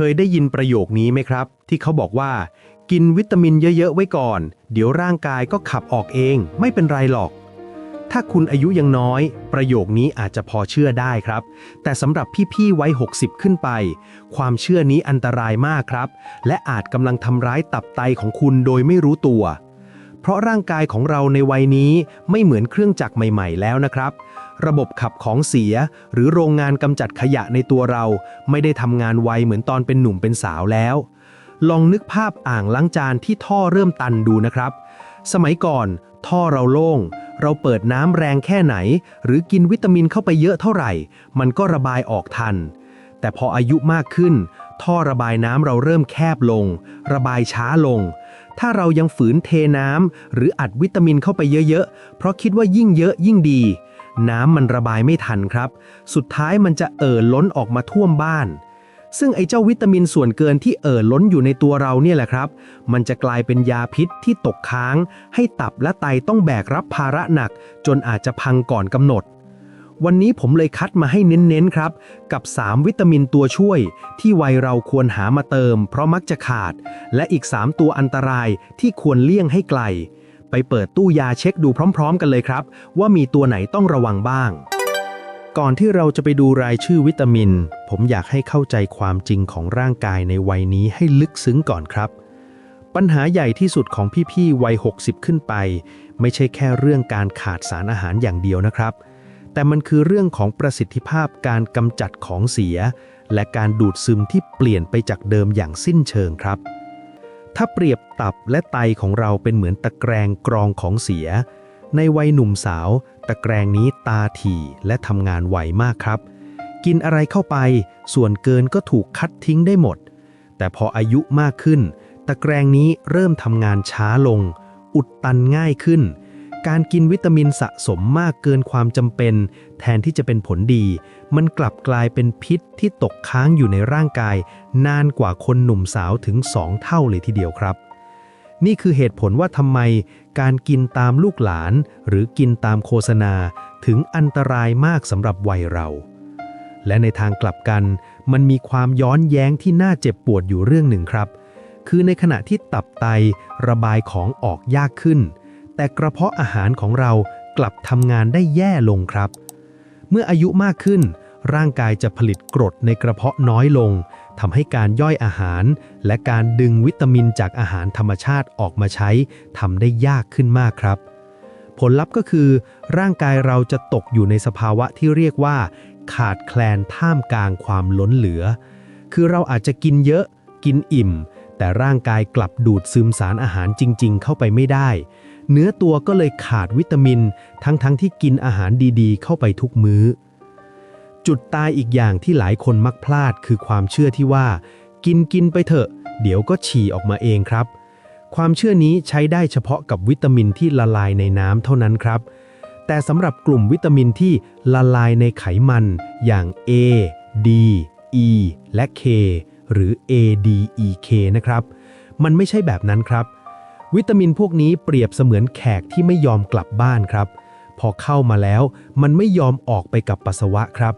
เคยได้ยินประโยคนี้ไหมครับ ที่เขาบอกว่า กินวิตามินเยอะๆไว้ก่อน เดี๋ยวร่างกายก็ขับออกเอง ไม่เป็นไรหรอก ถ้าคุณอายุยังน้อย ประโยคนี้อาจจะพอเชื่อได้ครับ แต่สำหรับพี่ๆวัย60 ขึ้นไป ความเชื่อนี้อันตรายมากครับ และอาจกำลังทำร้ายตับไตของคุณโดยไม่รู้ตัว เพราะร่างกายของเราในวัยนี้ไม่เหมือนเครื่องจักรใหม่ ๆ แล้วนะครับ ระบบขับของเสีย หรือโรงงานกำจัดขยะในตัวเรา ไม่ได้ทำงานไวเหมือนตอนเป็นหนุ่มเป็นสาวแล้ว ลองนึกภาพอ่างล้างจานที่ท่อเริ่มตันดูนะครับ สมัยก่อน ท่อเราโล่ง เราเปิดน้ำแรงแค่ไหน หรือกินวิตามินเข้าไปเยอะเท่าไหร่ มันก็ระบายออกทัน แต่พออายุมากขึ้น ท่อระบายน้ำเราเริ่มแคบลง ระบายช้าลงถ้าเรายังฝืนเทน้ำหรืออัดวิตามินเข้าไปเยอะๆ เพราะคิดว่ายิ่งเยอะยิ่งดี น้ำมันระบายไม่ทันครับ สุดท้ายมันจะเอ่อล้นออกมาท่วมบ้าน ซึ่งไอ้เจ้าวิตามินส่วนเกินที่เอ่อล้นอยู่ในตัวเราเนี่ยแหละครับ มันจะกลายเป็นยาพิษที่ตกค้าง ให้ตับและไตต้องแบกรับภาระหนัก จนอาจจะพังก่อนกำหนด วันนี้ผมเลยคัดมาให้เน้นๆครับ กับ 3 วิตามินตัวช่วย ที่วัยเราควรหามาเติม เพราะมักจะขาด และอีก 3 ตัวอันตรายที่ควรเลี่ยงให้ไกล ไปเปิดตู้ยาเช็คดูพร้อม ๆ กันเลยครับ ว่ามีตัวไหนต้องระวังบ้าง ก่อนที่เราจะไปดูรายชื่อวิตามิน ผมอยากให้เข้าใจความจริงของร่างกายในวัยนี้ให้ลึกซึ้งก่อนครับ ปัญหาใหญ่ที่สุดของพี่ๆวัย 60 ขึ้นไป ไม่ใช่แค่เรื่องการขาดสารอาหารอย่างเดียวนะครับ แต่มันคือเรื่องของประสิทธิภาพการกำจัดของเสีย และการดูดซึมที่เปลี่ยนไปจากเดิมอย่างสิ้นเชิงครับ ถ้าเปรียบตับและไตของเราเป็นเหมือนตะแกรงกรองของเสีย ในวัยหนุ่มสาว ตะแกรงนี้ตาถี่และทำงานไวมากครับ กินอะไรเข้าไป ส่วนเกินก็ถูกคัดทิ้งได้หมด แต่พออายุมากขึ้น ตะแกรงนี้เริ่มทำงานช้าลง อุดตันง่ายขึ้น การกินวิตามินสะสมมากเกินความจำเป็น แทนที่จะเป็นผลดี มันกลับกลายเป็นพิษที่ตกค้างอยู่ในร่างกาย นานกว่าคนหนุ่มสาวถึง 2 เท่าเลยทีเดียวครับ นี่คือเหตุผลว่าทำไมการกินตามลูกหลาน หรือกินตามโฆษณาถึงอันตรายมากสำหรับวัยเรา และในทางกลับกัน มันมีความย้อนแย้งที่น่าเจ็บปวดอยู่เรื่องหนึ่งครับ คือในขณะที่ตับไตระบายของออกยากขึ้น แต่กระเพาะอาหารของเรากลับทำงานได้แย่ลงครับ เมื่ออายุมากขึ้น ร่างกายจะผลิตกรดในกระเพาะน้อยลงทำให้การย่อยอาหาร และการดึงวิตามินจากอาหารธรรมชาติออกมาใช้ทำได้ยากขึ้นมากครับ ผลลัพธ์ก็คือ ร่างกายเราจะตกอยู่ในสภาวะที่เรียกว่า ขาดแคลนท่ามกลางความล้นเหลือ คือเราอาจจะกินเยอะ กินอิ่ม แต่ร่างกายกลับดูดซึมสารอาหารจริง ๆ เข้าไปไม่ได้ เนื้อตัวก็เลยขาดวิตามิน ทั้งๆทที่กินอาหารดีๆ เข้าไปทุกมื้อ จุดตายอีกอย่างที่หลายคนมักพลาดคือความเชื่อที่ว่า กินกินไปเถอะ เดี๋ยวก็ฉี่ออกมาเองครับ ความเชื่อนี้ใช้ได้เฉพาะกับวิตามินที่ละลายในน้ำเท่านั้นครับ แต่สำหรับกลุ่มวิตามินที่ละลายในไขมัน อย่าง A D E และ K หรือ A D E K นะครับ มันไม่ใช่แบบนั้นครับ วิตามินพวกนี้เปรียบเสมือนแขกที่ไม่ยอมกลับบ้านครับ พอเข้ามาแล้ว มันไม่ยอมออกไปกับปัสสาวะครับ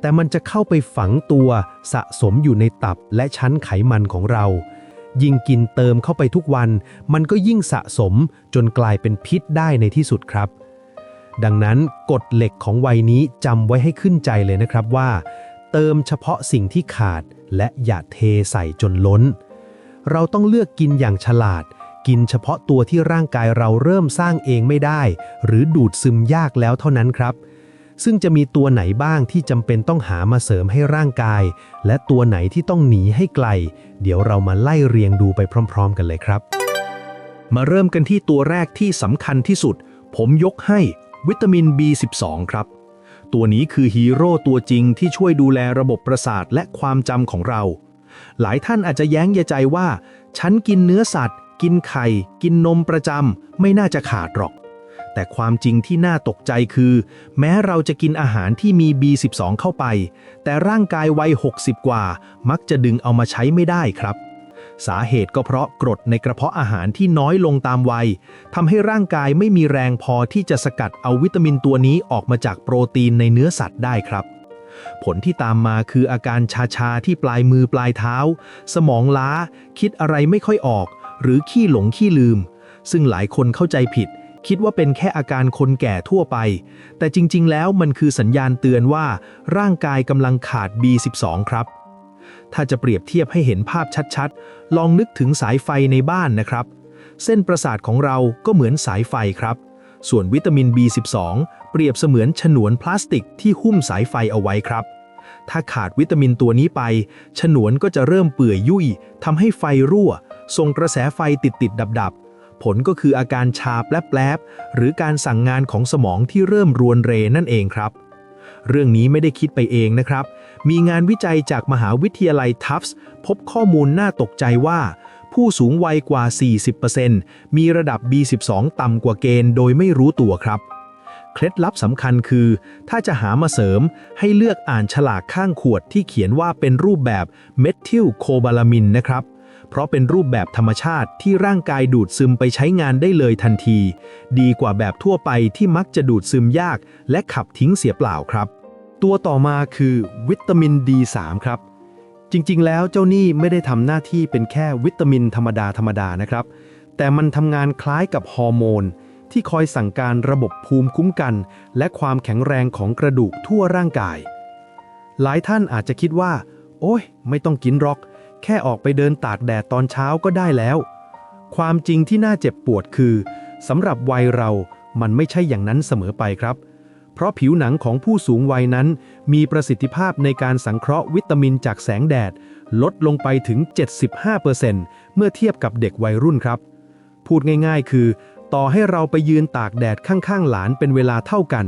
แต่มันจะเข้าไปฝังตัวสะสมอยู่ในตับและชั้นไขมันของเรา ยิ่งกินเติมเข้าไปทุกวัน มันก็ยิ่งสะสมจนกลายเป็นพิษได้ในที่สุดครับ ดังนั้นกฎเหล็กของวัยนี้จำไว้ให้ขึ้นใจเลยนะครับว่า เติมเฉพาะสิ่งที่ขาดและอย่าเทใส่จนล้น เราต้องเลือกกินอย่างฉลาด กินเฉพาะตัวที่ร่างกายเราเริ่มสร้างเองไม่ได้ หรือดูดซึมยากแล้วเท่านั้นครับ ซึ่งจะมีตัวไหนบ้างที่จำเป็นต้องหามาเสริมให้ร่างกาย และตัวไหนที่ต้องหนีให้ไกล เดี๋ยวเรามาไล่เรียงดูไปพร้อม ๆ กันเลยครับ มาเริ่มกันที่ตัวแรกที่สำคัญที่สุด ผมยกให้วิตามิน B12 ครับ ตัวนี้คือฮีโร่ตัวจริงที่ช่วยดูแลระบบประสาทและความจำของเรา หลายท่านอาจจะแย้งเยใจว่า ฉันกินเนื้อสัตว์ กินไข่ กินนมประจำไม่น่าจะขาดหรอก แต่ความจริงที่น่าตกใจคือ แม้เราจะกินอาหารที่มี B12 เข้าไป แต่ร่างกายวัย 60 กว่า มักจะดึงเอามาใช้ไม่ได้ครับ สาเหตุก็เพราะกรดในกระเพาะอาหารที่น้อยลงตามวัยทำให้ร่างกายไม่มีแรงพอที่จะสกัดเอาวิตามินตัวนี้ออกมาจากโปรตีนในเนื้อสัตว์ได้ครับผลที่ตามมาคืออาการชาๆที่ปลายมือปลายเท้า สมองล้า คิดอะไรไม่ค่อยออก หรือขี้หลงขี้ลืม ซึ่งหลายคนเข้าใจผิด คิดว่าเป็นแค่อาการคนแก่ทั่วไป แต่จริง ๆ แล้วมันคือสัญญาณเตือนว่า ร่างกายกำลังขาด B12 ครับ ถ้าจะเปรียบเทียบให้เห็นภาพชัดๆ ลองนึกถึงสายไฟในบ้านนะครับ เส้นประสาทของเราก็เหมือนสายไฟครับ ส่วนวิตามิน B12 เปรียบเสมือนฉนวนพลาสติกที่หุ้มสายไฟเอาไว้ครับ ถ้าขาดวิตามินตัวนี้ไป ฉนวนก็จะเริ่มเปื่อยยุ่ยทำให้ไฟรั่ว ส่งกระแสไฟติดติดดับดับผลก็คืออาการชาแปลบๆหรือการสั่งงานของสมองที่เริ่มรวนเรนั่นเองครับ เรื่องนี้ไม่ได้คิดไปเองนะครับ มีงานวิจัยจากมหาวิทยาลัยทัฟส์พบข้อมูลน่าตกใจว่า ผู้สูงวัยกว่า 40%มีระดับ B12 ต่ำกว่าเกณฑ์โดยไม่รู้ตัวครับ เคล็ดลับสำคัญคือ ถ้าจะหามาเสริมให้เลือกอ่านฉลากข้างขวดที่เขียนว่าเป็นรูปแบบเมทิลโคบาลามินนะครับเพราะเป็นรูปแบบธรรมชาติที่ร่างกายดูดซึมไปใช้งานได้เลยทันที ดีกว่าแบบทั่วไปที่มักจะดูดซึมยาก และขับทิ้งเสียเปล่าครับ ตัวต่อมาคือวิตามิน D3 ครับ จริงๆ แล้วเจ้านี่ไม่ได้ทำหน้าที่เป็นแค่วิตามินธรรมดาธรรมดานะครับ แต่มันทำงานคล้ายกับฮอร์โมน ที่คอยสั่งการระบบภูมิคุ้มกัน และความแข็งแรงของกระดูกทั่วร่างกาย หลายท่านอาจจะคิดว่า โอ้ย ไม่ต้องกินหรอก แค่ออกไปเดินตากแดดตอนเช้าก็ได้แล้ว ความจริงที่น่าเจ็บปวดคือสำหรับวัยเรามันไม่ใช่อย่างนั้นเสมอไปครับ เพราะผิวหนังของผู้สูงวัยนั้น มีประสิทธิภาพในการสังเคราะห์วิตามินจากแสงแดด ลดลงไปถึง 75%เมื่อเทียบกับเด็กวัยรุ่นครับ พูดง่ายๆ คือ ต่อให้เราไปยืนตากแดดข้างๆ หลานเป็นเวลาเท่ากัน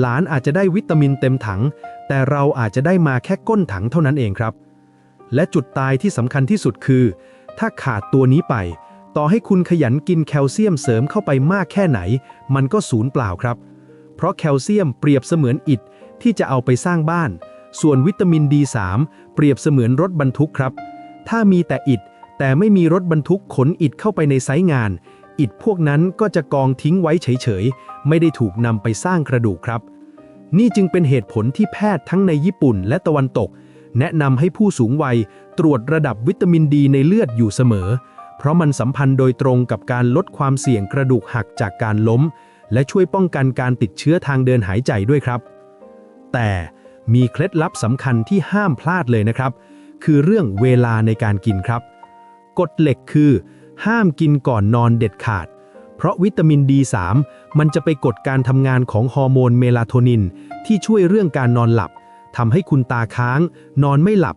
หลานอาจจะได้วิตามินเต็มถัง แต่เราอาจจะได้มาแค่ก้นถังเท่านั้นเองครับ และจุดตายที่สำคัญที่สุดคือ ถ้าขาดตัวนี้ไป ต่อให้คุณขยันกินแคลเซียมเสริมเข้าไปมากแค่ไหน มันก็สูญเปล่าครับ เพราะแคลเซียมเปรียบเสมือนอิฐที่จะเอาไปสร้างบ้าน ส่วนวิตามิน D3 เปรียบเสมือนรถบรรทุกครับ ถ้ามีแต่อิฐแต่ไม่มีรถบรรทุกขนอิฐเข้าไปในไซต์งาน อิฐพวกนั้นก็จะกองทิ้งไว้เฉยๆ ไม่ได้ถูกนำไปสร้างกระดูกครับ นี่จึงเป็นเหตุผลที่แพทย์ทั้งในญี่ปุ่นและตะวันตก แนะนำให้ผู้สูงวัยตรวจระดับวิตามินดีในเลือดอยู่เสมอ เพราะมันสัมพันธ์โดยตรงกับการลดความเสี่ยงกระดูกหักจากการล้ม และช่วยป้องกันการติดเชื้อทางเดินหายใจด้วยครับ แต่มีเคล็ดลับสำคัญที่ห้ามพลาดเลยนะครับ คือเรื่องเวลาในการกินครับ กฎเหล็กคือ ห้ามกินก่อนนอนเด็ดขาด เพราะวิตามิน D3 มันจะไปกดการทำงานของฮอร์โมนเมลาโทนิน ที่ช่วยเรื่องการนอนหลับทำให้คุณตาค้าง นอนไม่หลับ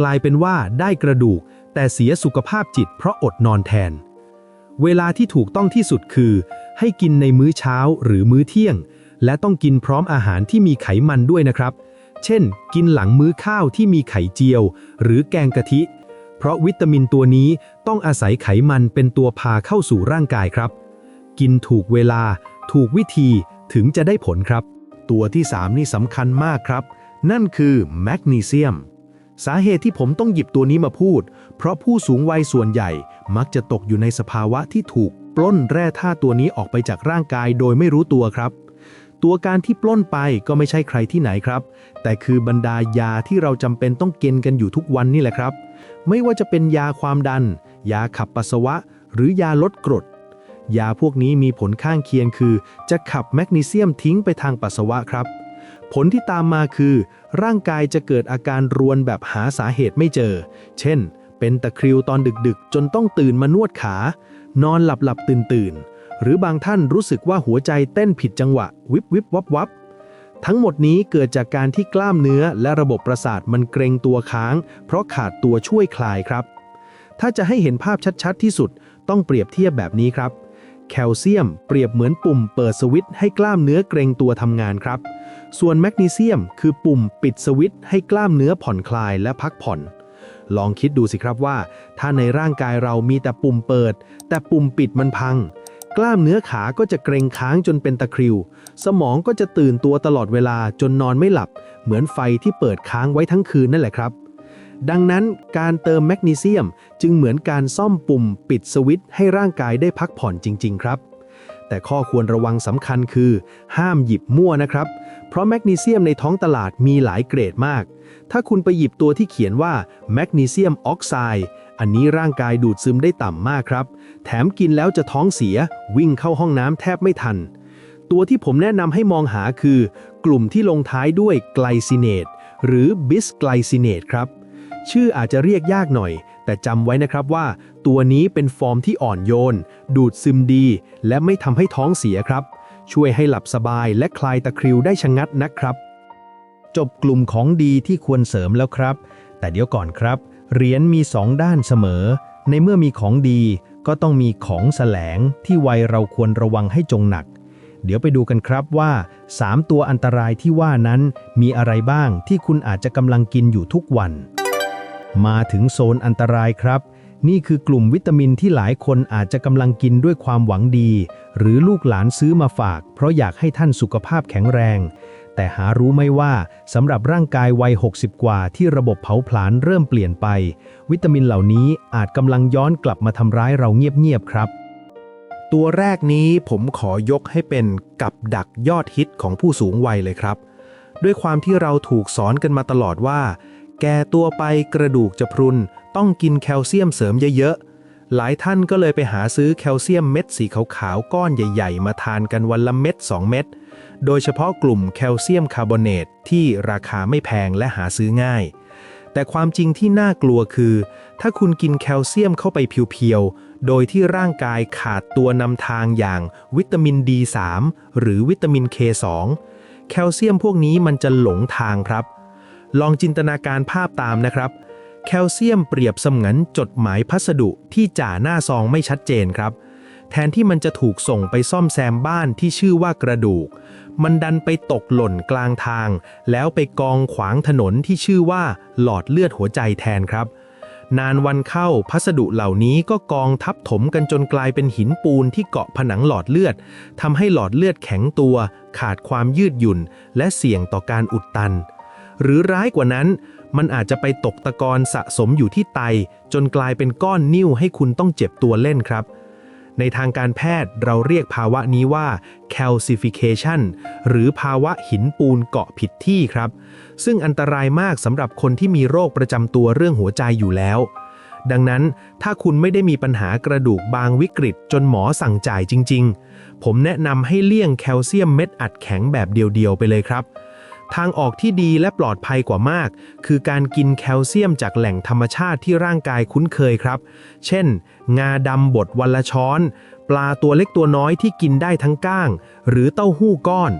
กลายเป็นว่าได้กระดูก แต่เสียสุขภาพจิตเพราะอดนอนแทน เวลาที่ถูกต้องที่สุดคือ ให้กินในมื้อเช้าหรือมื้อเที่ยง และต้องกินพร้อมอาหารที่มีไขมันด้วยนะครับ เช่น กินหลังมื้อข้าวที่มีไข่เจียว หรือแกงกะทิ ราะวิตามินตัวนี้ต้องอาศัยไขมันเป็นตัวพาเข้าสู่ร่างกายครับ กินถูกเวลา ถูกวิธีถึงจะได้ผลครับ ตัวที่ 3 นี่สำคัญมากครับ นั่นคือแมกนีเซียม สาเหตุที่ผมต้องหยิบตัวนี้มาพูด เพราะผู้สูงวัยส่วนใหญ่มักจะตกอยู่ในสภาวะที่ถูกปล้นแร่ธาตุตัวนี้ออกไปจากร่างกายโดยไม่รู้ตัวครับ ตัวการที่ปล้นไปก็ไม่ใช่ใครที่ไหนครับ แต่คือบรรดายาที่เราจำเป็นต้องกินกันอยู่ทุกวันนี่แหละครับ ไม่ว่าจะเป็นยาความดัน ยาขับปัสสาวะ หรือยาลดกรด ยาพวกนี้มีผลข้างเคียงคือ จะขับแมกนีเซียมทิ้งไปทางปัสสาวะครับ ผลที่ตามมาคือ ร่างกายจะเกิดอาการรวนแบบหาสาเหตุไม่เจอ เช่น เป็นตะคริวตอนดึกๆ จนต้องตื่นมานวดขา นอนหลับหลับตื่นตื่นๆหรือบางท่านรู้สึกว่าหัวใจเต้นผิดจังหวะ วิบวิบวับวับ ทั้งหมดนี้เกิดจากการที่กล้ามเนื้อและระบบประสาทมันเกรงตัวค้าง เพราะขาดตัวช่วยคลายครับ ถ้าจะให้เห็นภาพชัดๆ ที่สุด ต้องเปรียบเทียบแบบนี้ครับ แคลเซียม เปรียบเหมือนปุ่มเปิดสวิตช์ให้กล้ามเนื้อเกรงตัวทำงานครับ ส่วนแมกนีเซียม คือปุ่มปิดสวิตช์ให้กล้ามเนื้อผ่อนคลายและพักผ่อน ลองคิดดูสิครับว่า ถ้าในร่างกายเรามีแต่ปุ่มเปิด แต่ปุ่มปิดมันพัง กล้ามเนื้อขาก็จะเกร็งค้างจนเป็นตะคริว สมองก็จะตื่นตัวตลอดเวลาจนนอนไม่หลับ เหมือนไฟที่เปิดค้างไว้ทั้งคืนนั่นแหละครับ ดังนั้นการเติมแมกนีเซียมจึงเหมือนการซ่อมปุ่มปิดสวิตช์ให้ร่างกายได้พักผ่อนจริง ๆ ครับ แต่ข้อควรระวังสำคัญคือ ห้ามหยิบมั่วนะครับ เพราะแมกนีเซียมในท้องตลาดมีหลายเกรดมาก ถ้าคุณไปหยิบตัวที่เขียนว่าแมกนีเซียมออกไซด์ อันนี้ร่างกายดูดซึมได้ต่ำมากครับ แถมกินแล้วจะท้องเสีย วิ่งเข้าห้องน้ำแทบไม่ทัน ตัวที่ผมแนะนำให้มองหาคือ กลุ่มที่ลงท้ายด้วยไกลซิเนตหรือบิสไกลซิเนตครับ ชื่ออาจจะเรียกยากหน่อย แต่จำไว้นะครับว่า ตัวนี้เป็นฟอร์มที่อ่อนโยน ดูดซึมดี และไม่ทำให้ท้องเสียครับ ช่วยให้หลับสบายและคลายตะคริวได้ชะงัดนะครับ จบกลุ่มของดีที่ควรเสริมแล้วครับ แต่เดี๋ยวก่อนครับ เหรียญมีสองด้านเสมอ ในเมื่อมีของดีก็ต้องมีของแสลงที่วัยเราควรระวังให้จงหนัก เดี๋ยวไปดูกันครับว่า 3 ตัวอันตรายที่ว่านั้นมีอะไรบ้างที่คุณอาจจะกำลังกินอยู่ทุกวัน มาถึงโซนอันตรายครับ นี่คือกลุ่มวิตามินที่หลายคนอาจจะกำลังกินด้วยความหวังดี หรือลูกหลานซื้อมาฝาก เพราะอยากให้ท่านสุขภาพแข็งแรง แต่หารู้ไม่ว่าสำหรับร่างกายวัย 60 กว่าที่ระบบเผาผลาญเริ่มเปลี่ยนไป วิตามินเหล่านี้อาจกำลังย้อนกลับมาทำร้ายเราเงียบๆครับ ตัวแรกนี้ผมขอยกให้เป็นกับดักยอดฮิตของผู้สูงวัยเลยครับ ด้วยความที่เราถูกสอนกันมาตลอดว่า แก่ตัวไปกระดูกจะพรุน ต้องกินแคลเซียมเสริมเยอะๆหลายท่านก็เลยไปหาซื้อแคลเซียมเม็ดสีขาวๆก้อนใหญ่ ๆ มาทานกันวันละเม็ด2เม็ด โดยเฉพาะกลุ่มแคลเซียมคาร์บอเนตที่ราคาไม่แพงและหาซื้อง่าย แต่ความจริงที่น่ากลัวคือ ถ้าคุณกินแคลเซียมเข้าไปเพียวๆ โดยที่ร่างกายขาดตัวนำทางอย่างวิตามิน D3 หรือวิตามิน K2 แคลเซียมพวกนี้มันจะหลงทางครับ ลองจินตนาการภาพตามนะครับ แคลเซียมเปรียบเสมือนจดหมายพัสดุที่จ่าหน้าซองไม่ชัดเจนครับ แทนที่มันจะถูกส่งไปซ่อมแซมบ้านที่ชื่อว่ากระดูก มันดันไปตกหล่นกลางทาง แล้วไปกองขวางถนนที่ชื่อว่าหลอดเลือดหัวใจแทนครับ นานวันเข้าพัสดุเหล่านี้ก็กองทับถมกันจนกลายเป็นหินปูนที่เกาะผนังหลอดเลือดทำให้หลอดเลือดแข็งตัว ขาดความยืดหยุ่น และเสี่ยงต่อการอุดตัน หรือร้ายกว่านั้นมันอาจจะไปตกตะกอนสะสมอยู่ที่ไต จนกลายเป็นก้อนนิ่วให้คุณต้องเจ็บตัวเล่นครับ ในทางการแพทย์เราเรียกภาวะนี้ว่า calcification หรือภาวะหินปูนเกาะผิดที่ครับ ซึ่งอันตรายมากสำหรับคนที่มีโรคประจำตัวเรื่องหัวใจอยู่แล้ว ดังนั้นถ้าคุณไม่ได้มีปัญหากระดูกบางวิกฤตจนหมอสั่งจ่ายจริง ๆ ผมแนะนำให้เลี่ยงแคลเซียมเม็ดอัดแข็งแบบเดียวๆไปเลยครับ ทางออกที่ดีและปลอดภัยกว่ามาก คือการกินแคลเซียมจากแหล่งธรรมชาติที่ร่างกายคุ้นเคยครับ เช่น งาดำบดวันละช้อน ปลาตัวเล็กตัวน้อยที่กินได้ทั้งก้าง หรือเต้าหู้ก้อน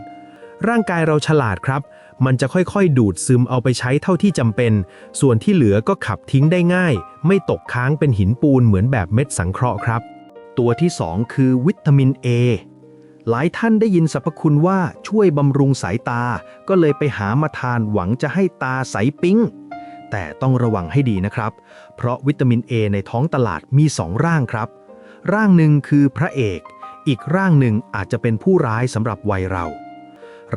ร่างกายเราฉลาดครับ มันจะค่อยๆ ดูดซึมเอาไปใช้เท่าที่จำเป็น ส่วนที่เหลือก็ขับทิ้งได้ง่าย ไม่ตกค้างเป็นหินปูนเหมือนแบบเม็ดสังเคราะห์ครับ ตัวที่ 2 คือวิตามิน A หลายท่านได้ยินสรรพคุณว่าช่วยบำรุงสายตา ก็เลยไปหามาทานหวังจะให้ตาใสปิ๊ง แต่ต้องระวังให้ดีนะครับ เพราะวิตามิน A ในท้องตลาดมี2ร่างครับ ร่างหนึ่งคือพระเอก อีกร่างหนึ่งอาจจะเป็นผู้ร้ายสำหรับวัยเรา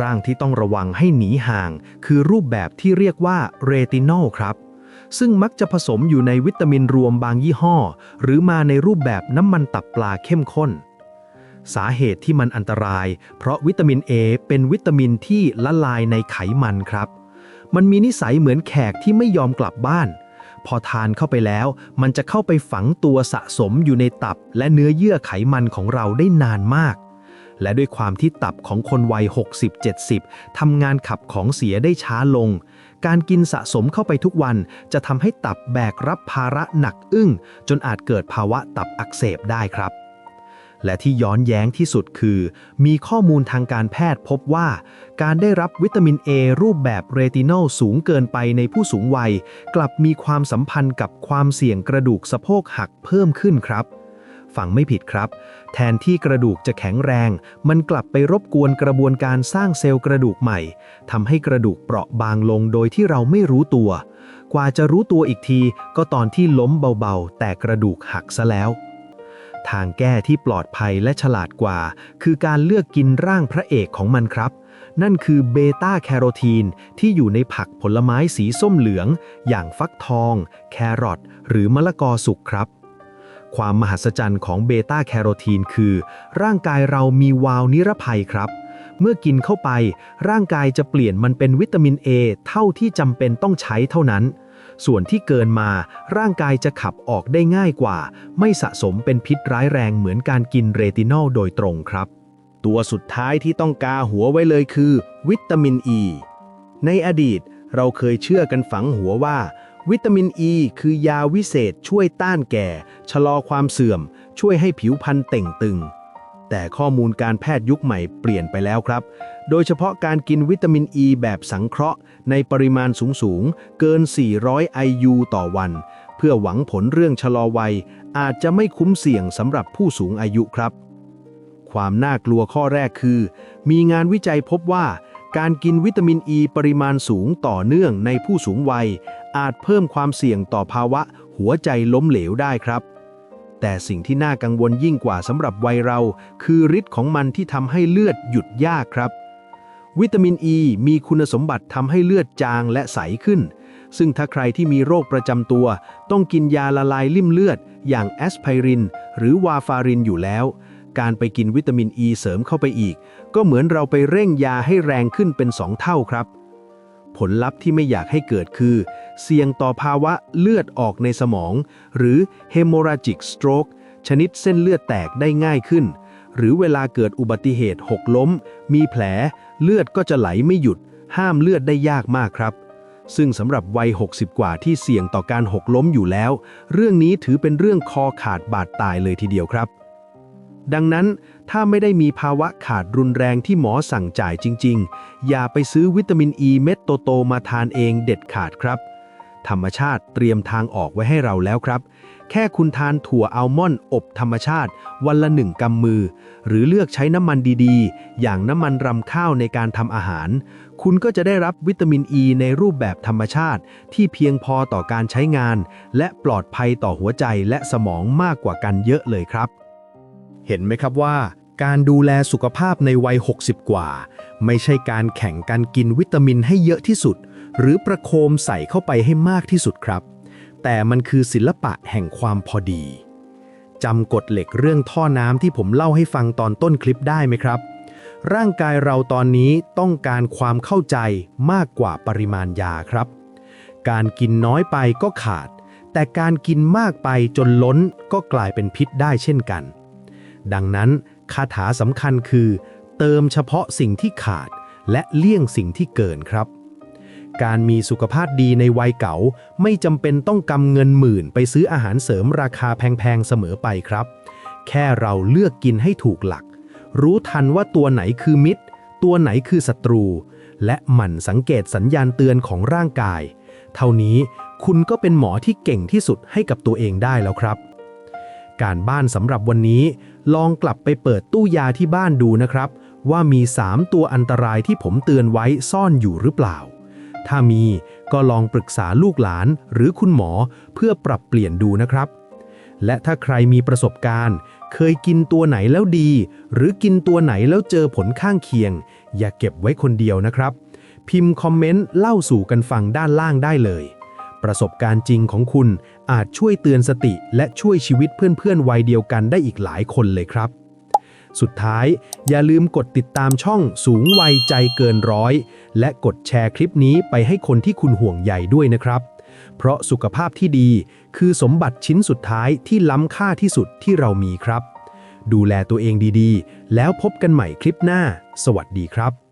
ร่างที่ต้องระวังให้หนีห่าง คือรูปแบบที่เรียกว่าเรตินอลครับซึ่งมักจะผสมอยู่ในวิตามินรวมบางยี่ห้อ หรือมาในรูปแบบน้ำมันตับปลาเข้มข้น สาเหตุที่มันอันตราย เพราะวิตามิน A เป็นวิตามินที่ละลายในไขมันครับ มันมีนิสัยเหมือนแขกที่ไม่ยอมกลับบ้าน พอทานเข้าไปแล้ว มันจะเข้าไปฝังตัวสะสมอยู่ในตับ และเนื้อเยื่อไขมันของเราได้นานมาก และด้วยความที่ตับของคนวัย 60-70 ทำงานขับของเสียได้ช้าลงการกินสะสมเข้าไปทุกวันจะทำให้ตับแบกรับภาระหนักอึ้ง จนอาจเกิดภาวะตับอักเสบได้ครับ และที่ย้อนแย้งที่สุดคือ มีข้อมูลทางการแพทย์พบว่า การได้รับวิตามิน A รูปแบบเรตินอลสูงเกินไปในผู้สูงวัย กลับมีความสัมพันธ์กับความเสี่ยงกระดูกสะโพกหักเพิ่มขึ้นครับฟังไม่ผิดครับ แทนที่กระดูกจะแข็งแรง มันกลับไปรบกวนกระบวนการสร้างเซลล์กระดูกใหม่ทำให้กระดูกเปราะบางลงโดยที่เราไม่รู้ตัว กว่าจะรู้ตัวอีกทีก็ตอนที่ล้มเบาๆ แต่กระดูกหักซะแล้ว ทางแก้ที่ปลอดภัยและฉลาดกว่า คือการเลือกกินร่างพระเอกของมันครับ นั่นคือเบต้าแคโรทีนที่อยู่ในผักผลไม้สีส้มเหลือง อย่างฟักทอง แครอทหรือมะละกอสุกครับ ความมหัศจรรย์ของเบต้าแคโรทีนคือ ร่างกายเรามีวาล์วนิรภัยครับเมื่อกินเข้าไป ร่างกายจะเปลี่ยนมันเป็นวิตามิน A เท่าที่จำเป็นต้องใช้เท่านั้น ส่วนที่เกินมาร่างกายจะขับออกได้ง่ายกว่า ไม่สะสมเป็นพิษร้ายแรงเหมือนการกินเรตินอลโดยตรงครับ ตัวสุดท้ายที่ต้องกาหัวไว้เลยคือ วิตามินอ e. ีในอดีตเราเคยเชื่อกันฝังหัวว่า วิตามินอ e ีคือยาวิเศษช่วยต้านแก่ ชะลอความเสื่อม ช่วยให้ผิวพรรณเต่งตึง แต่ข้อมูลการแพทย์ยุคใหม่เปลี่ยนไปแล้วครับ โดยเฉพาะการกินวิตามินอ e ีแบบสังเคราะห์ ในปริมาณสูงๆ เกิน 400 IU ต่อวัน เพื่อหวังผลเรื่องชะลอวัย อาจจะไม่คุ้มเสี่ยงสำหรับผู้สูงอายุครับ ความน่ากลัวข้อแรกคือ มีงานวิจัยพบว่า การกินวิตามินอ e ีปริมาณสูงต่อเนื่องในผู้สูงวัย อาจเพิ่มความเสี่ยงต่อภาวะหัวใจล้มเหลวได้ครับแต่สิ่งที่น่ากังวลยิ่งกว่าสำหรับวัยเรา คือฤทธิ์ของมันที่ทำให้เลือดหยุดยากครับ วิตามินอ e ีมีคุณสมบัติทำให้เลือดจางและใสขึ้น ซึ่งถ้าใครที่มีโรคประจำตัว ต้องกินยาละลายลิ่มเลือด อย่างแอสไพริน หรือวาฟารินอยู่แล้ว การไปกินวิตามินอ e ีเสริมเข้าไปอีก ก็เหมือนเราไปเร่งยาให้แรงขึ้นเป็นสองเท่าครับ ผลลัพธ์ที่ไม่อยากให้เกิดคือ เสี่ยงต่อภาวะเลือดออกในสมอง หรือ hemorrhagic stroke ชนิดเส้นเลือดแตกได้ง่ายขึ้น หรือเวลาเกิดอุบัติเหตุหกล้ม มีแผล เลือดก็จะไหลไม่หยุด ห้ามเลือดได้ยากมากครับ ซึ่งสำหรับวัย 60 กว่าที่เสี่ยงต่อการหกล้มอยู่แล้ว เรื่องนี้ถือเป็นเรื่องคอขาดบาดตายเลยทีเดียวครับ ดังนั้นถ้าไม่ได้มีภาวะขาดรุนแรงที่หมอสั่งจ่ายจริง ๆ อย่าไปซื้อวิตามินอ e ีเม็ดโตๆมาทานเองเด็ดขาดครับ ธรรมชาติเตรียมทางออกไว้ให้เราแล้วครับ แค่คุณทานถั่วอัลมอนด์อบธรรมชาติ วันละหนึ่งกำมือ หรือเลือกใช้น้ำมันดีๆ อย่างน้ำมันรำข้าวในการทำอาหาร คุณก็จะได้รับวิตามินอ e ีในรูปแบบธรรมชาติ ที่เพียงพอต่อการใช้งาน และปลอดภัยต่อหัวใจและสมองมากกว่ากันเยอะเลยครับ เห็นไหมครับว่าการดูแลสุขภาพในวัย 60 กว่า ไม่ใช่การแข่งกันกินวิตามินให้เยอะที่สุด หรือประโคมใส่เข้าไปให้มากที่สุดครับ แต่มันคือศิลปะแห่งความพอดีจำกฎเหล็กเรื่องท่อน้ำที่ผมเล่าให้ฟังตอนต้นคลิปได้ไหมครับ ร่างกายเราตอนนี้ต้องการความเข้าใจมากกว่าปริมาณยาครับ การกินน้อยไปก็ขาด แต่การกินมากไปจนล้นก็กลายเป็นพิษได้เช่นกัน ดังนั้นคาถาสำคัญคือ เติมเฉพาะสิ่งที่ขาดและเลี่ยงสิ่งที่เกินครับ การมีสุขภาพดีในวัยเก่า ไม่จำเป็นต้องกำเงินหมื่นไปซื้ออาหารเสริมราคาแพงๆเสมอไปครับ แค่เราเลือกกินให้ถูกหลัก รู้ทันว่าตัวไหนคือมิตร ตัวไหนคือศัตรู และหมั่นสังเกตสัญญาณเตือนของร่างกาย เท่านี้คุณก็เป็นหมอที่เก่งที่สุดให้กับตัวเองได้แล้วครับ การบ้านสำหรับวันนี้ ลองกลับไปเปิดตู้ยาที่บ้านดูนะครับว่ามี 3 ตัวอันตรายที่ผมเตือนไว้ซ่อนอยู่หรือเปล่า ถ้ามีก็ลองปรึกษาลูกหลานหรือคุณหมอเพื่อปรับเปลี่ยนดูนะครับ และถ้าใครมีประสบการณ์ เคยกินตัวไหนแล้วดี หรือกินตัวไหนแล้วเจอผลข้างเคียง อย่าเก็บไว้คนเดียวนะครับ พิมพ์คอมเมนต์เล่าสู่กันฟังด้านล่างได้เลย ประสบการณ์จริงของคุณอาจช่วยเตือนสติและช่วยชีวิตเพื่อนๆวัยเดียวกันได้อีกหลายคนเลยครับ สุดท้าย อย่าลืมกดติดตามช่องสูงวัยใจเกินร้อย และกดแชร์คลิปนี้ไปให้คนที่คุณห่วงใยด้วยนะครับ เพราะสุขภาพที่ดีคือสมบัติชิ้นสุดท้ายที่ล้ำค่าที่สุดที่เรามีครับ ดูแลตัวเองดีๆ แล้วพบกันใหม่คลิปหน้า สวัสดีครับ